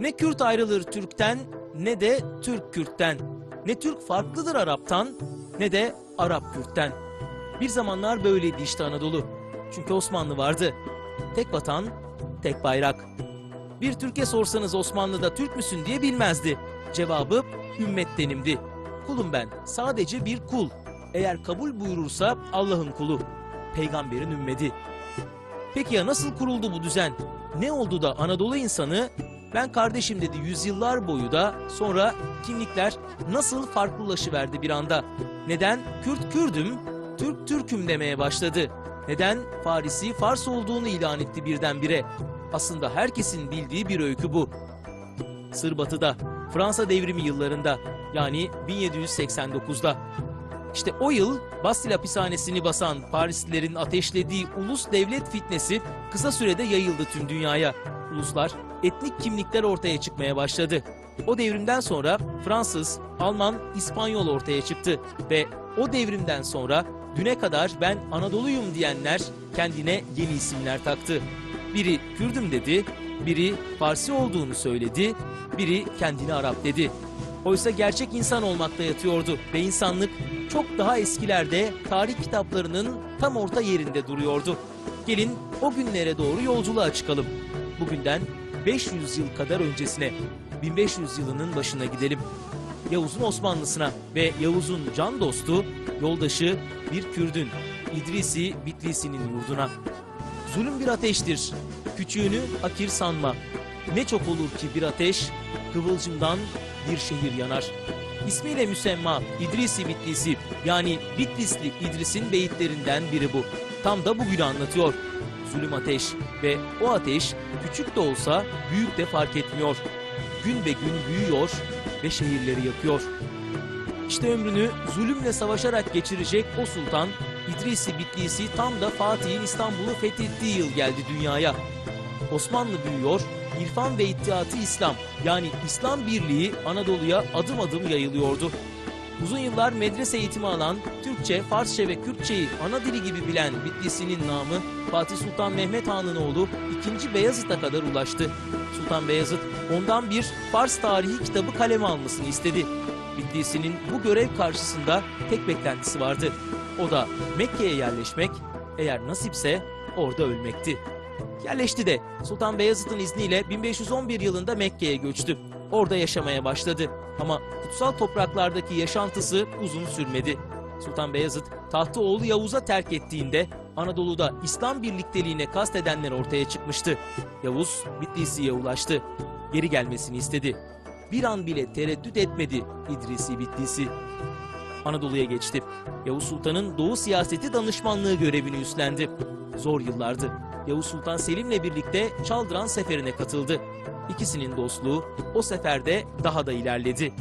Ne Kürt ayrılır Türk'ten ne de Türk Kürt'ten. Ne Türk farklıdır Arap'tan ne de Arap Kürt'ten. Bir zamanlar böyleydi işte Anadolu. Çünkü Osmanlı vardı. Tek vatan, tek bayrak. Bir Türk'e sorsanız Osmanlı'da Türk müsün diye bilmezdi. Cevabı ümmettenimdi. Kulum ben, sadece bir kul. Eğer kabul buyurursa Allah'ın kulu. Peygamberin ümmeti. Peki ya nasıl kuruldu bu düzen? Ne oldu da Anadolu insanı ben kardeşim dedi yüzyıllar boyu da sonra kimlikler nasıl farklılaşıverdi bir anda? Neden Kürt Kürdüm, Türk Türküm demeye başladı? Neden Farisi Fars olduğunu ilan etti birdenbire? Aslında herkesin bildiği bir öykü bu. Sır Batı'da, Fransa devrimi yıllarında yani 1789'da. İşte o yıl Bastil hapishanesini basan Parislilerin ateşlediği ulus devlet fitnesi kısa sürede yayıldı tüm dünyaya. Uluslar, etnik kimlikler ortaya çıkmaya başladı. O devrimden sonra Fransız, Alman, İspanyol ortaya çıktı ve o devrimden sonra düne kadar ben Anadolu'yum diyenler kendine yeni isimler taktı. Biri Kürdüm dedi, biri Farsi olduğunu söyledi, biri kendini Arap dedi. Oysa gerçek insan olmakta yatıyordu ve insanlık çok daha eskilerde tarih kitaplarının tam orta yerinde duruyordu. Gelin o günlere doğru yolculuğa çıkalım. Bugünden 500 yıl kadar öncesine, 1500 yılının başına gidelim. Yavuz'un Osmanlısına ve Yavuz'un can dostu, yoldaşı bir Kürdün, İdrisi Bitlisi'nin yurduna. Zulüm bir ateştir, küçüğünü akir sanma. Ne çok olur ki bir ateş, kıvılcımdan bir şehir yanar. İsmiyle müsemma İdrisi Bitlisi yani Bitlisli İdris'in beyitlerinden biri bu. Tam da bugünü anlatıyor. Zulüm ateş ve o ateş küçük de olsa büyük de fark etmiyor. Gün be gün büyüyor ve şehirleri yakıyor. İşte ömrünü zulümle savaşarak geçirecek o sultan İdrisi Bitlisi tam da Fatih'in İstanbul'u fethettiği yıl geldi dünyaya. Osmanlı büyüyor, İrfan ve İttihatı İslam yani İslam Birliği Anadolu'ya adım adım yayılıyordu. Uzun yıllar medrese eğitimi alan, Türkçe, Farsça ve Kürtçeyi ana dili gibi bilen Bitlisi'nin namı Fatih Sultan Mehmet Han'ın oğlu 2. Beyazıt'a kadar ulaştı. Sultan Beyazıt ondan bir Fars tarihi kitabı kaleme almasını istedi. Bitlisi'nin bu görev karşısında tek beklentisi vardı. O da Mekke'ye yerleşmek, eğer nasipse orada ölmekti. Yerleşti de Sultan Beyazıt'ın izniyle 1511 yılında Mekke'ye göçtü. Orada yaşamaya başladı. Ama kutsal topraklardaki yaşantısı uzun sürmedi. Sultan Beyazıt tahtı oğlu Yavuz'a terk ettiğinde Anadolu'da İslam birlikteliğine kastedenler ortaya çıkmıştı. Yavuz Bitlisi'ye ulaştı. Geri gelmesini istedi. Bir an bile tereddüt etmedi İdrisi Bitlisi. Anadolu'ya geçti. Yavuz Sultan'ın Doğu siyaseti danışmanlığı görevini üstlendi. Zor yıllardı. Yavuz Sultan Selim'le birlikte Çaldıran Seferi'ne katıldı. İkisinin dostluğu o seferde daha da ilerledi.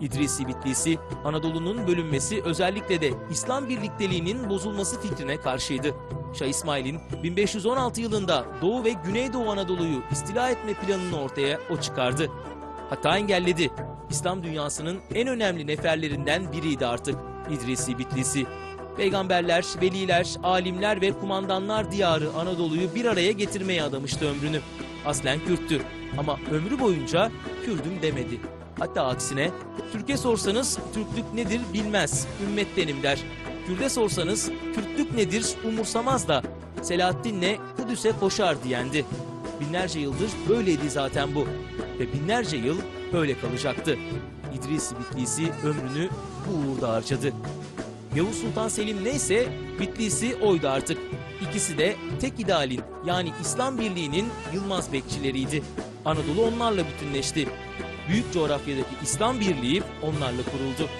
İdrisi Bitlisi, Anadolu'nun bölünmesi özellikle de İslam birlikteliğinin bozulması fikrine karşıydı. Şah İsmail'in 1516 yılında Doğu ve Güneydoğu Anadolu'yu istila etme planını ortaya o çıkardı. Hatta engelledi. İslam dünyasının en önemli neferlerinden biriydi artık İdrisi Bitlisi. Peygamberler, veliler, alimler ve kumandanlar diyarı Anadolu'yu bir araya getirmeye adamıştı ömrünü. Aslen Kürttü ama ömrü boyunca Kürdüm demedi. Hatta aksine Türk'e sorsanız Türklük nedir bilmez, ümmettenim der. Kürt'e sorsanız Kürtlük nedir umursamaz da Selahaddin'le Kudüs'e koşar diyendi. Binlerce yıldır böyleydi zaten bu ve binlerce yıl böyle kalacaktı. İdris Bitlisi ömrünü bu uğurda harcadı. Yavuz Sultan Selim neyse Bitlisi oydu artık. İkisi de tek idealin yani İslam Birliği'nin Yılmaz bekçileriydi. Anadolu onlarla bütünleşti. Büyük coğrafyadaki İslam Birliği onlarla kuruldu.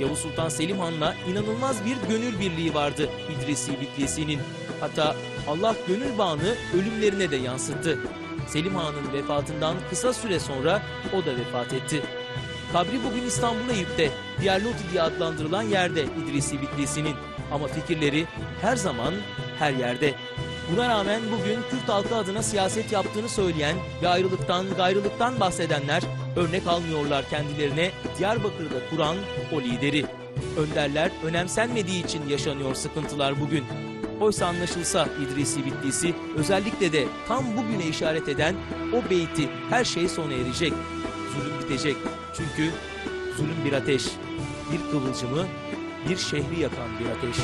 Yavuz Sultan Selim Han'la inanılmaz bir gönül birliği vardı İdrisi Bitlisi'nin. Hatta Allah gönül bağını ölümlerine de yansıttı. Selim Han'ın vefatından kısa süre sonra o da vefat etti. Kabri bugün İstanbul Eyüp'te, Diyarloti diye adlandırılan yerde İdrisi Bitlisi'nin. Ama fikirleri her zaman her yerde. Buna rağmen bugün Kürt halkı adına siyaset yaptığını söyleyen ve ayrılıktan, gayrılıktan bahsedenler örnek almıyorlar kendilerine Diyarbakır'da kuran o lideri. Önderler önemsenmediği için yaşanıyor sıkıntılar bugün. Oysa anlaşılsa İdrisi Bitlisi özellikle de tam bugüne işaret eden o beyti her şey sona erecek. Zulüm bitecek. Çünkü zulüm bir ateş. Bir kıvılcımı bir şehri yakan bir ateş.